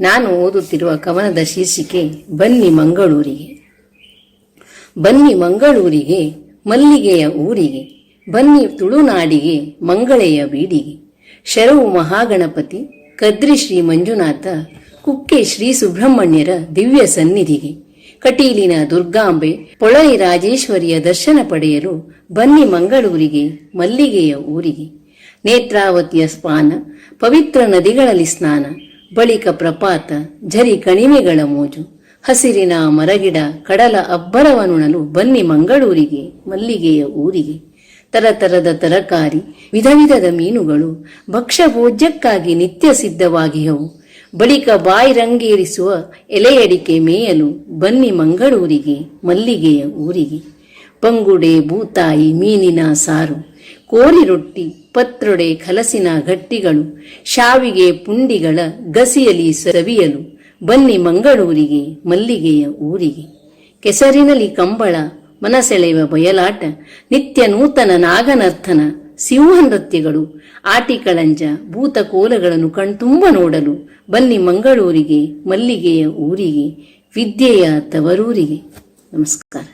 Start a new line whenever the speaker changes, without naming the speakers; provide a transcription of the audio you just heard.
ನಾನು ಓದುತ್ತಿರುವ ಕವನದ ಶೀರ್ಷಿಕೆ, ಬನ್ನಿ ಮಂಗಳೂರಿಗೆ. ಬನ್ನಿ ಮಂಗಳೂರಿಗೆ, ಮಲ್ಲಿಗೆಯ ಊರಿಗೆ. ಬನ್ನಿ ತುಳುನಾಡಿಗೆ, ಮಂಗಳೆಯ ಬೀಡಿಗೆ. ಶರವು ಮಹಾಗಣಪತಿ, ಕದ್ರಿ ಶ್ರೀ ಮಂಜುನಾಥ, ಕುಕ್ಕೆ ಶ್ರೀ ಸುಬ್ರಹ್ಮಣ್ಯರ ದಿವ್ಯ ಸನ್ನಿಧಿಗೆ. ಕಟೀಲಿನ ದುರ್ಗಾಂಬೆ ಪೊಳೈ ರಾಜೇಶ್ವರಿಯ ದರ್ಶನ ಪಡೆಯಲು ಬನ್ನಿ ಮಂಗಳೂರಿಗೆ, ಮಲ್ಲಿಗೆಯ ಊರಿಗೆ. ನೇತ್ರಾವತಿಯ ಸ್ಪಾನ ಪವಿತ್ರ ನದಿಗಳಲ್ಲಿ ಸ್ನಾನ. ಬಳಿಕ ಪ್ರಪಾತ ಝರಿ ಕಣಿವೆಗಳ ಮೋಜು. ಹಸಿರಿನ ಮರಗಿಡ ಕಡಲ ಅಬ್ಬರವನುಣಲು ಬನ್ನಿ ಮಂಗಳೂರಿಗೆ, ಮಲ್ಲಿಗೆಯ ಊರಿಗೆ. ತರತರದ ತರಕಾರಿ ವಿಧ ವಿಧದ ಮೀನುಗಳು ಭಕ್ಷ್ಯ ಭೋಜ್ಯಕ್ಕಾಗಿ ನಿತ್ಯ ಸಿದ್ಧವಾಗಿಯವು. ಬಳಿಕ ಬಾಯಿ ರಂಗೇರಿಸುವ ಎಲೆಯಡಿಕೆ ಮೇಯಲು ಬನ್ನಿ ಮಂಗಳೂರಿಗೆ, ಮಲ್ಲಿಗೆಯ ಊರಿಗೆ. ಪಂಗುಡೆ, ಬೂತಾಯಿ, ಮೀನಿನ ಸಾರು. ಕೋರಿ ರೊಟ್ಟಿ, ಪತ್ರೊಡೆ ಕಲಸಿನ ಗಟ್ಟಿಗಳು, ಶಾವಿಗೆ ಪುಂಡಿಗಳ ಗಸಿಯಲಿ ಸವಿಯಲು, ಬನ್ನಿ ಮಂಗಳೂರಿಗೆ, ಮಲ್ಲಿಗೆಯ ಊರಿಗೆ. ಕೆಸರಿನಲ್ಲಿ ಕಂಬಳ ಮನಸೆಳೆಯುವ ಬಯಲಾಟ, ನಿತ್ಯ ನೂತನ ನಾಗನರ್ಥನ ಸಿಂಹ ನೃತ್ಯಗಳು ಆಟಿಕಳಂಜ ಭೂತಕೋಲಗಳನ್ನು ಕಣ್ತುಂಬ ನೋಡಲು, ಬನ್ನಿ ಮಂಗಳೂರಿಗೆ, ಮಲ್ಲಿಗೆಯ ಊರಿಗೆ, ವಿದ್ಯೆಯ ತವರೂರಿಗೆ. ನಮಸ್ಕಾರ.